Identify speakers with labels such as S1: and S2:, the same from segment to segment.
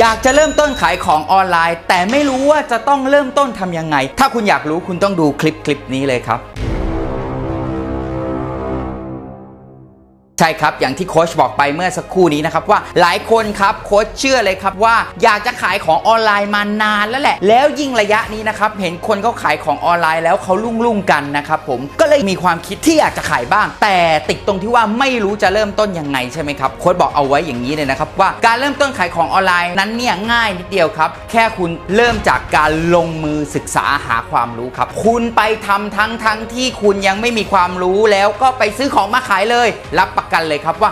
S1: อยากจะเริ่มต้นขายของออนไลน์ แต่ไม่รู้ว่าจะต้องเริ่มต้นทำยังไง ถ้าคุณอยากรู้คุณต้องดูคลิปคลิปนี้เลยครับ ใช่ครับ อย่างที่โค้ชบอกไปเมื่อสักครู่นี้นะครับว่าหลายคนครับโค้ชเชื่อเลยครับว่าอยากจะขายของออนไลน์มานานแล้วแหละ แล้วยิ่งระยะนี้นะครับเห็นคนเขาขายของออนไลน์แล้วเขาลุ่งลุ่งกันนะครับผมก็เลยมีความคิดที่อยากจะขายบ้าง แต่ติดตรงที่ว่าไม่รู้จะเริ่มต้นยังไงใช่ไหมครับโค้ชบอกเอาไว้อย่างนี้เลยนะครับว่าการเริ่มต้นขายของออนไลน์นั้นเนี่ยง่ายนิดเดียวครับแค่คุณเริ่มจากการลงมือศึกษาหาความรู้ครับคุณไปทำทั้งทั้งที่คุณยังไม่มีความรู้แล้วก็ไปซื้อของมาขายเลยรับประกันเลยครับว่า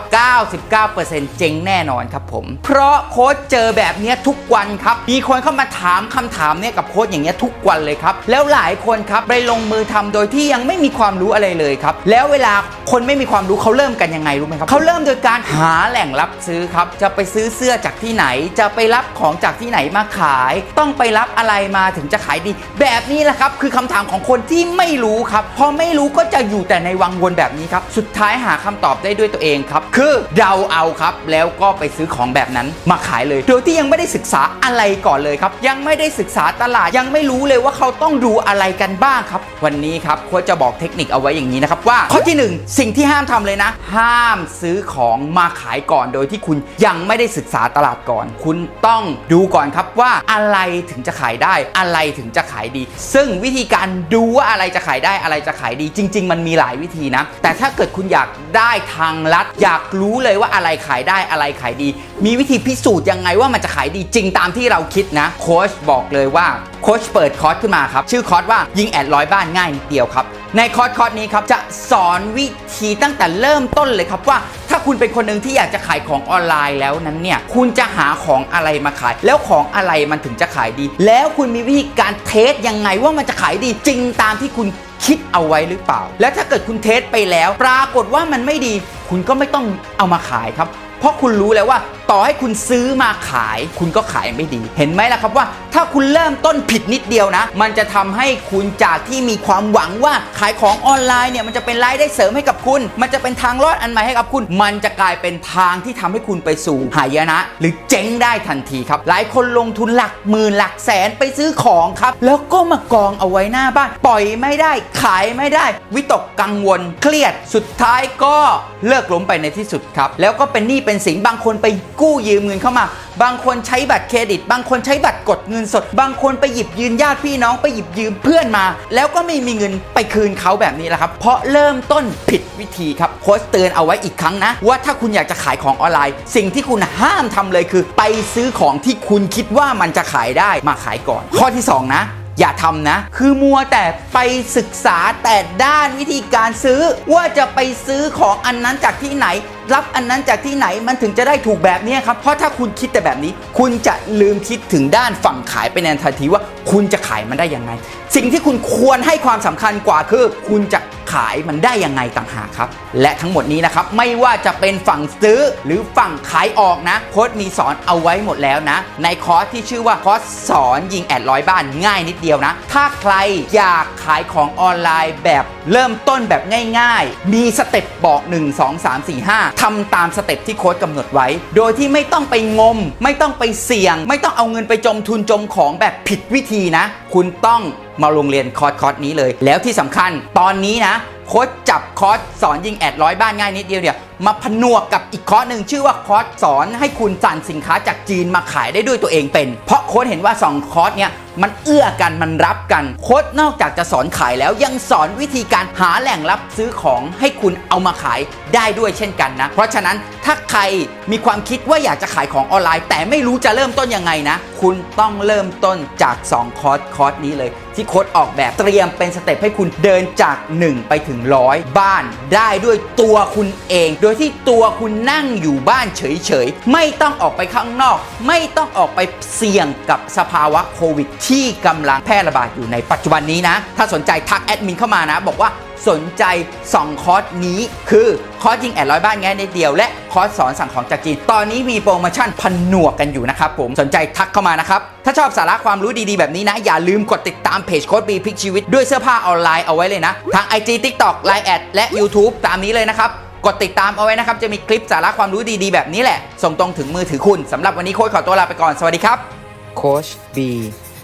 S1: 99%เจ๊งแน่นอนครับผม เพราะโค้ชเจอแบบนี้ทุกวันครับมีคนเข้ามาถามคำถามเนี่ยกับโค้ชอย่างเงี้ยทุกวันเลยครับ แล้วหลายคนครับไปลงมือทำโดยที่ยังไม่มีความรู้อะไรเลยครับ แล้วเวลาคนไม่มีความรู้เขาเริ่มกันยังไงรู้ไหมครับเขาเริ่มโดยการหาแหล่งรับซื้อครับจะไปซื้อเสื้อจากที่ไหน จะไปรับของจากที่ไหนมาขาย ต้องไปรับอะไรมาถึงจะขายดี แบบนี้แหละครับคือคำถามของคนที่ไม่รู้ครับพอไม่รู้ก็จะอยู่แต่ในวังวนแบบนี้ครับสุดท้ายหาคำตอบได้ด้วยตัวเองครับ คือเดาเอาครับ แล้วก็ไปซื้อของแบบนั้นมาขายเลย โดยที่ยังไม่ได้ศึกษาอะไรก่อนเลยครับ ยังไม่ได้ศึกษาตลาดยังไม่รู้เลยว่าเขาต้องดูอะไรกันบ้างครับ วันนี้ครับโค้ชจะบอกเทคนิคเอาไว้อย่างนี้นะครับว่าข้อที่หนึ่งสิ่งที่ห้ามทำเลยนะ ห้ามซื้อของมาขายก่อน โดยที่คุณยังไม่ได้ศึกษาตลาดก่อน คุณต้องดูก่อนครับว่าอะไรถึงจะขายได้ อะไรถึงจะขายดี ซึ่งวิธีการดูว่าอะไรจะขายได้อะไรจะขายดี จริง ๆ มันมีหลายวิธีนะ แต่ถ้าเกิดคุณอยากได้ทางลัด อยากรู้เลยว่าอะไรขายได้อะไรขายดี มีวิธีพิสูจน์ยังไงว่ามันจะขายดีจริงตามที่เราคิดนะ โค้ชบอกเลยว่าโค้ชเปิดคอร์สขึ้นมาครับ ชื่อคอร์สว่ายิงแอดร้อยบ้านง่ายนิดเดียวครับ ในคอร์สคอร์สนี้ครับจะสอนวิธีตั้งแต่เริ่มต้นเลยครับว่า ถ้าคุณเป็นคนหนึ่งที่อยากจะขายของออนไลน์แล้วนั้นเนี่ยคุณจะหาของอะไรมาขาย แล้วของอะไรมันถึงจะขายดี แล้วคุณมีวิธีการเทสยังไงว่ามันจะขายดีจริงตามที่คุณคิดเอาไว้หรือเปล่า แล้วถ้าเกิดคุณเทสไปแล้ว ปรากฏว่ามันไม่ดี คุณก็ไม่ต้องเอามาขายครับ เพราะคุณรู้แล้วว่า ต่อให้คุณซื้อมาขาย คุณก็ขายไม่ดี เห็นไหมล่ะครับว่า ถ้าคุณเริ่มต้นผิดนิดเดียวนะ มันจะทำให้คุณจากที่มีความหวังว่าขายของออนไลน์เนี่ยมันจะเป็นรายได้เสริมให้กับคุณ มันจะเป็นทางรอดอันใหม่ให้กับคุณ มันจะกลายเป็นทางที่ทำให้คุณไปสู่หายนะ หรือเจ๊งได้ทันทีครับ หลายคนลงทุนหลักหมื่นหลักแสนไปซื้อของครับ แล้วก็มากองเอาไว้หน้าบ้าน ปล่อยไม่ได้ ขายไม่ได้ วิตกกังวล เครียด สุดท้ายก็เลิกล้มไปในที่สุดครับ แล้วก็เป็นหนี้เป็นสินบางคนไปกู้ยืมเงินเข้ามา บางคนใช้บัตรเครดิต บางคนใช้บัตรกดเงินสด บางคนไปหยิบยืมญาติพี่น้องไปหยิบยืมเพื่อนมา แล้วก็ไม่มีเงินไปคืนเขาแบบนี้แหละครับ เพราะเริ่มต้นผิดวิธีครับโค้ชเตือนเอาไว้อีกครั้งนะ ว่าถ้าคุณอยากจะขายของออนไลน์ สิ่งที่คุณห้ามทำเลยคือ ไปซื้อของที่คุณคิดว่ามันจะขายได้มาขายก่อน ข้อที่สองนะอย่าทำนะ คือมัวแต่ไปศึกษาแต่ด้านวิธีการซื้อ ว่าจะไปซื้อของอันนั้นจากที่ไหน รับอันนั้นจากที่ไหนมันถึงจะได้ถูกแบบนี้ครับ เพราะถ้าคุณคิดแต่แบบนี้ คุณจะลืมคิดถึงด้านฝั่งขายไปในทันทีว่าคุณจะขายมันได้ยังไง สิ่งที่คุณควรให้ความสำคัญกว่าคือ คุณจะขายมันได้ยังไงต่างหากครับ และทั้งหมดนี้นะครับไม่ว่าจะเป็นฝั่งซื้อหรือฝั่งขายออกนะโค้ดมีสอนเอาไว้หมดแล้วนะ ในคอร์สที่ชื่อว่าคอร์สสอนยิงแอดร้อยบ้านง่ายนิดเดียวนะ ถ้าใครอยากขายของออนไลน์แบบเริ่มต้นแบบง่าย ๆ มีสเต็ปบอก 1 2 3 4 5ทำตามสเต็ปที่โค้ดกำหนดไว้ โดยที่ไม่ต้องไปงม ไม่ต้องไปเสี่ยง ไม่ต้องเอาเงินไปจมทุนจมของแบบผิดวิธีนะ คุณต้องมาโรงเรียนคอร์สคอร์สนี้เลย แล้วที่สำคัญตอนนี้นะโค้ชจับคอร์สสอนยิงแอดร้อยบ้านง่ายนิดเดียวเนี่ยมาผนวกกับอีกคอร์สหนึ่งชื่อว่าคอร์สสอนให้คุณสั่งสินค้าจากจีนมาขายได้ด้วยตัวเองเป็น เพราะโค้ชเห็นว่า 2 คอร์สเนี่ย มันเอื้อกันมันรับกันโค้ชนอกจากจะสอนขายแล้วยังสอนวิธีการหาแหล่งรับซื้อของให้คุณเอามาขายได้ด้วยเช่นกันนะ เพราะฉะนั้นถ้าใครมีความคิดว่าอยากจะขายของออนไลน์ แต่ไม่รู้จะเริ่มต้นยังไงนะ คุณต้องเริ่มต้นจาก 2 คอร์สคอร์สนี้เลย ที่โค้ดออกแบบเตรียมเป็นสเต็ปให้คุณเดินจาก 1 ไปถึงร้อยบ้านได้ด้วยตัวคุณเอง โดยที่ตัวคุณนั่งอยู่บ้านเฉยๆ ไม่ต้องออกไปข้างนอก ไม่ต้องออกไปเสี่ยงกับสภาวะโควิดที่กำลังแพร่ระบาดอยู่ในปัจจุบันนี้นะ ถ้าสนใจทักแอดมินเข้ามานะ บอกว่าสนใจ 2 คอร์สนี้คือคอร์สยิงแอดร้อยบ้านแง่ในเดียว และคอร์สสอนสั่งของจากจีน ตอนนี้มีโปรโมชั่นพันหนวกกันอยู่นะครับผมสนใจทักเข้ามานะครับ ถ้าชอบสาระความรู้ดีๆ แบบนี้นะ อย่าลืมกดติดตามเพจโค้ดบีพลิกชีวิตด้วยเสื้อผ้าออนไลน์เอาไว้เลยนะ ทั้ง IG TikTok Line แอดและ YouTube ตามนี้เลยนะครับกดติดตามเอาไว้นะครับจะมีคลิปสาระความรู้ดีๆ แบบนี้แหละ ส่งตรงถึงมือถือคุณสำหรับวันนี้โค้ชขอตัวลาไปก่อนสวัสดีครับโค้ชบี